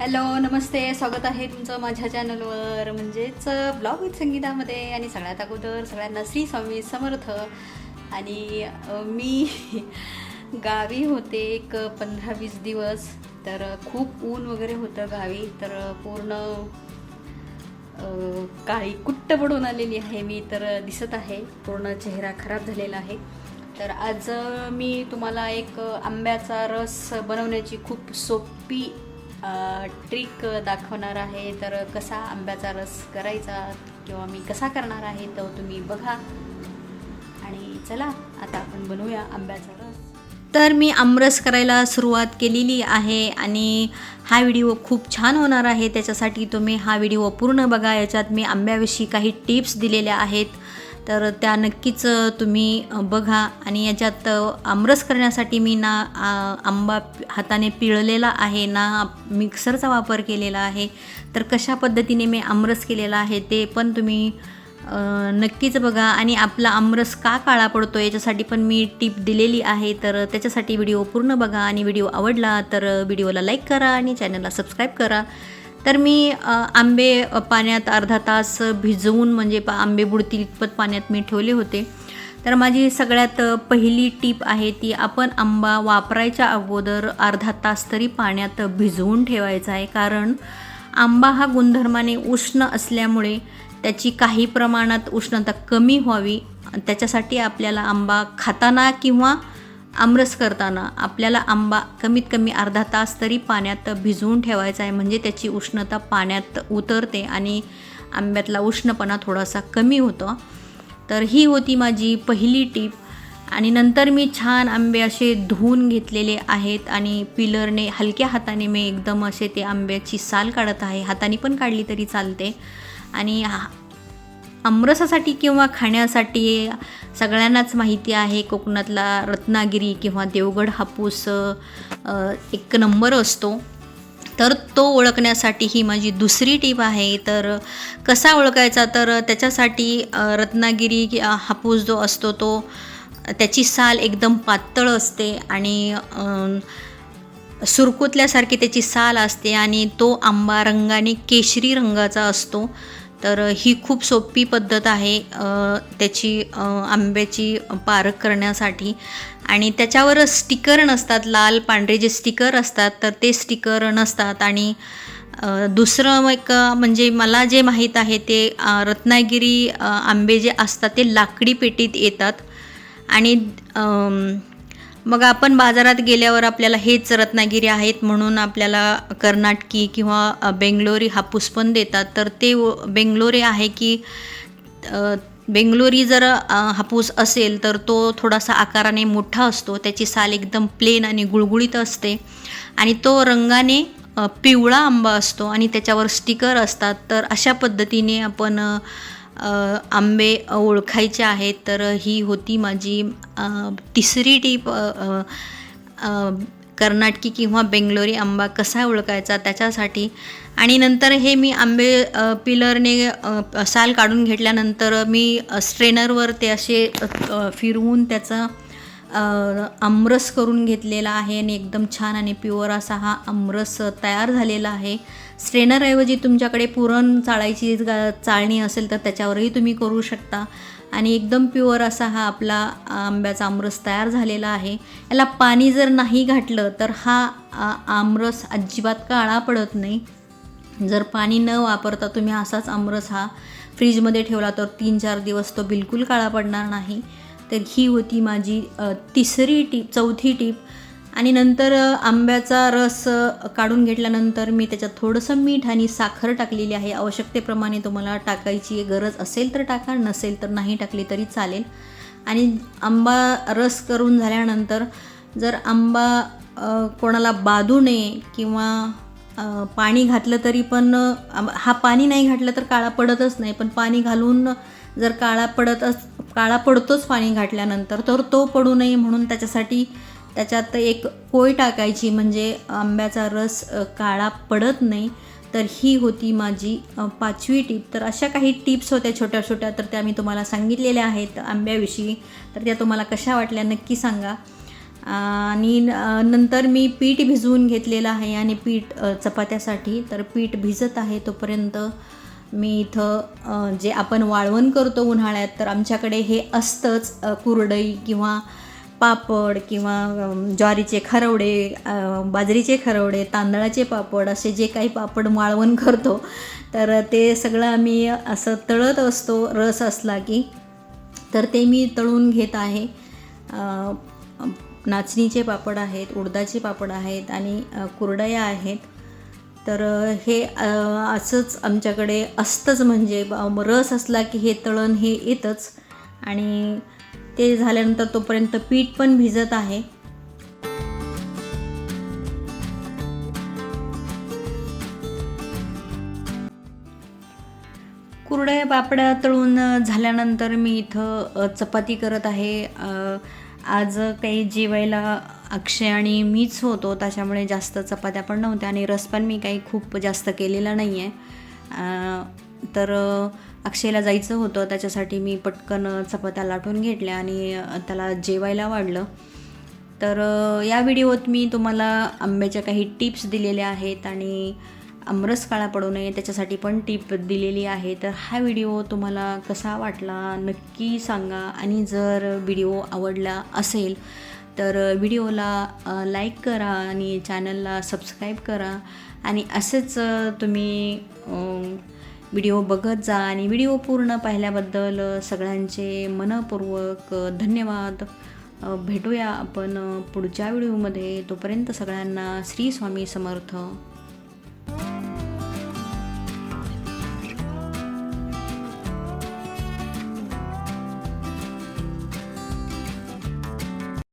Hello नमस्ते. स्वागत आहे तुमचं माझ्या चॅनलवर. म्हणजेच ब्लॉग विथ संगीतामध्ये आणि सगळ्यात अगोदर सगळ्यांना श्री स्वामी समर्थ. आणि मी गावी होते एक पंधरा वीस दिवस. तर खूप ऊन वगैरे होतं गावी. तर पूर्ण काळी कुट्ट पडून आलेली आहे मी. तर दिसत आहे. पूर्ण चेहरा खराब झालेला आहे. तर आज मी तुम्हाला एक आंब्याचा रस बनवण्याची खूप सोपी ट्रिक दाखवणार आहे तर कसा आंब्याचा रस करायचा किंवा मी कसा करणार आहे तो तुम्ही बघा. आणि चला आता आपण बनवूया आंब्याचा रस. तर मी आमरस करायला सुरुवात केलेली आहे आणि हा व्हिडिओ खूप छान होणार आहे. त्याच्यासाठी तुम्ही हा व्हिडिओ पूर्ण बघा. याच्यात मी आंब्याविषयी काही टिप्स दिलेल्या आहेत. तर त्या नक्कीच तुम्ही बघा आणि याच्यात आमरस करण्यासाठी मी ना आंबा हाताने पिळलेला आहे ना मिक्सरचा वापर केलेला आहे. तर कशा पद्धतीने मी आमरस केलेला आहे ते पण तुम्ही नक्कीच बघा. आणि आपला आमरस का काळा पडतो याच्यासाठी पण मी टिप दिलेली आहे. तर त्याच्यासाठी व्हिडिओ पूर्ण बघा आणि व्हिडिओ आवडला तर व्हिडिओला लाईक करा आणि चॅनलला सबस्क्राईब करा. तर मी आंबे पाण्यात अर्धा तास भिजवून म्हणजे पा आंबे बुडतील इतपत पाण्यात मी ठेवले होते. तर माझी सगळ्यात पहिली टीप आहे ती आपण आंबा वापरायच्या अगोदर अर्धा तास तरी पाण्यात भिजवून ठेवायचा आहे. कारण आंबा हा गुणधर्माने उष्ण असल्यामुळे त्याची काही प्रमाणात उष्णता कमी व्हावी. त्याच्यासाठी आपल्याला आंबा खाताना किंवा आमरस करताना आपल्याला आंबा कमीत कमी अर्धा तास तरी पाण्यात भिजवून ठेवायचा आहे. म्हणजे त्याची उष्णता पाण्यात उतरते आणि आंब्यातला उष्णपणा थोडासा कमी होतो. तर ही होती माझी पहिली टीप. आणि नंतर मी छान आंबे असे धुवून घेतलेले आहेत आणि पिलरने हलक्या हाताने मी एकदम असे ते आंब्याची साल काढत आहे. हाताने पण काढली तरी चालते. आणि हा- आमरसासाठी किंवा खाण्यासाठी सगळ्यांनाच माहिती आहे. कोकणातला रत्नागिरी किंवा देवगड हापूस एक नंबर असतो. तर तो ओळखण्यासाठी ही माझी दुसरी टीप आहे. तर कसा ओळखायचा? तर त्याच्यासाठी रत्नागिरी हापूस जो असतो तो त्याची साल एकदम पातळ असते आणि सुरकुतल्यासारखी त्याची साल असते आणि तो आंबा रंगाने केशरी रंगाचा असतो. तर ही खूप सोपी पद्धत आहे त्याची आंब्याची पारख करण्यासाठी. आणि त्याच्यावर स्टिकर नसतात लाल पांढरे जे स्टिकर असतात तर ते स्टिकर नसतात. आणि दुसरं एक म्हणजे मला जे माहीत आहे ते रत्नागिरी आंबे जे असतात ते लाकडी पेटीत येतात. आणि मग आपण बाजारात गेल्यावर आपल्याला हेच रत्नागिरी आहेत म्हणून आपल्याला कर्नाटकी किंवा बेंगलोरी हापूस पण देतात. तर ते बेंगलोरी आहे की बेंगलोरी जर हापूस असेल तर तो थोडासा आकाराने मोठा असतो. त्याची साल एकदम प्लेन आणि गुळगुळीत असते. आणि तो रंगाने पिवळा आंबा असतो आणि त्याच्यावर स्टिकर असतात. तर अशा पद्धतीने आपण आंबे ओळखायचे आहेत तर ही होती माझी तिसरी टीप कर्नाटकी किंवा बेंगलोरी आंबा कसा ओळखायचा त्याच्यासाठी. आणि नंतर हे मी आंबे पिलरने साल काढून घेतल्यानंतर मी स्ट्रेनरवर ते असे फिरवून त्याचा आमरस करून घेतलेला आहे आणि एकदम छान आणि प्युअर असा हा आमरस तयार झालेला आहे. स्ट्रेनरऐवजी तुमच्याकडे पुरण चाळायची गा- चाळणी असेल तर त्याच्यावरही तुम्ही करू शकता. आणि एकदम प्युअर असा हा आपला आंब्याचा आमरस तयार झालेला आहे. याला पाणी जर नाही घातलं तर हा आमरस अजिबात काळा पडत नाही. जर पाणी न वापरता तुम्ही असाच आमरस हा फ्रीजमध्ये ठेवला तर तीन चार दिवस तो बिलकुल काळा पडणार नाही. तर ही होती माझी तिसरी टीप चौथी टीप. आणि नंतर आंब्याचा रस काढून घेतल्यानंतर मी त्याच्यात थोडंसं मीठ आणि साखर टाकलेली आहे. आवश्यकतेप्रमाणे तुम्हाला टाकायची गरज असेल तर टाका नसेल तर नाही टाकली तरी चालेल. आणि आंबा रस करून झाल्यानंतर जर आंबा कोणाला बाधू नये किंवा पाणी घातलं तरी पण हा पाणी नाही घातलं तर काळा पडतच नाही. पण पाणी घालून जर काळा पडत अस काळा पडतोच पाणी घातल्यानंतर तर तो पडू नये म्हणून त्याच्यासाठी त्याच्यात एक पोय टाकायची म्हणजे आंब्याचा रस काळा पडत नाही तर ही होती माझी पाचवी टीप. तर अशा काही टिप्स होत्या छोट्या छोट्या तर त्या मी तुम्हाला सांगितलेल्या आहेत आंब्याविषयी. तर त्या तुम्हाला कशा वाटल्या नक्की सांगा. आणि नंतर मी पीठ भिजवून घेतलेलं आहे आणि पीठ चपात्यासाठी. तर पीठ भिजत आहे तोपर्यंत मी इथं जे आपण वाळवण करतो उन्हाळ्यात तर आमच्याकडे हे असतंच कुरडई किंवा पापड किंवा ज्वारीचे खरवडे बाजरीचे खरवडे तांदळाचे पापड असे जे काही पापड माळवण करतो तर ते सगळं आम्ही असं तळत असतो रस असला की. तर ते मी तळून घेत आहे. नाचणीचे पापड आहेत उडदाचे पापड आहेत आणि कुरडया आहेत. तर हे असंच आमच्याकडे असतंच म्हणजे रस असला की हे तळण हे येतंच. आणि ते झाल्यानंतर तोपर्यंत पीठ पण भिजत आहे. कुरड्या पापड्या तळून झाल्यानंतर मी इथं चपाती करत आहे. आज काही जेवायला अक्षय आणि मीच होतो त्याच्यामुळे जास्त चपात्या पण नव्हत्या आणि रस पण मी काही खूप जास्त केलेला नाही आहे तर अक्षयला जायचं होतं. त्याच्यासाठी मी पटकन चपात्या लाटून घेतल्या आणि त्याला जेवायला वाढलं. तर या व्हिडिओत मी तुम्हाला आंब्याच्या काही टिप्स दिलेल्या आहेत आणि आमरस काळा पडू नये त्याच्यासाठी पण टिप दिलेली आहे. तर हा व्हिडिओ तुम्हाला कसा वाटला नक्की सांगा आणि जर व्हिडिओ आवडला असेल तर व्हिडिओला लाईक करा आणि चॅनलला सबस्क्राईब करा. आणि असेच तुम्ही व्हिडिओ बघत जा आणि व्हिडिओ पूर्ण पाहिल्याबद्दल सगळ्यांचे मनपूर्वक धन्यवाद. भेटूया आपण पुढच्या व्हिडिओमध्ये. तोपर्यंत सगळ्यांना श्री स्वामी समर्थ.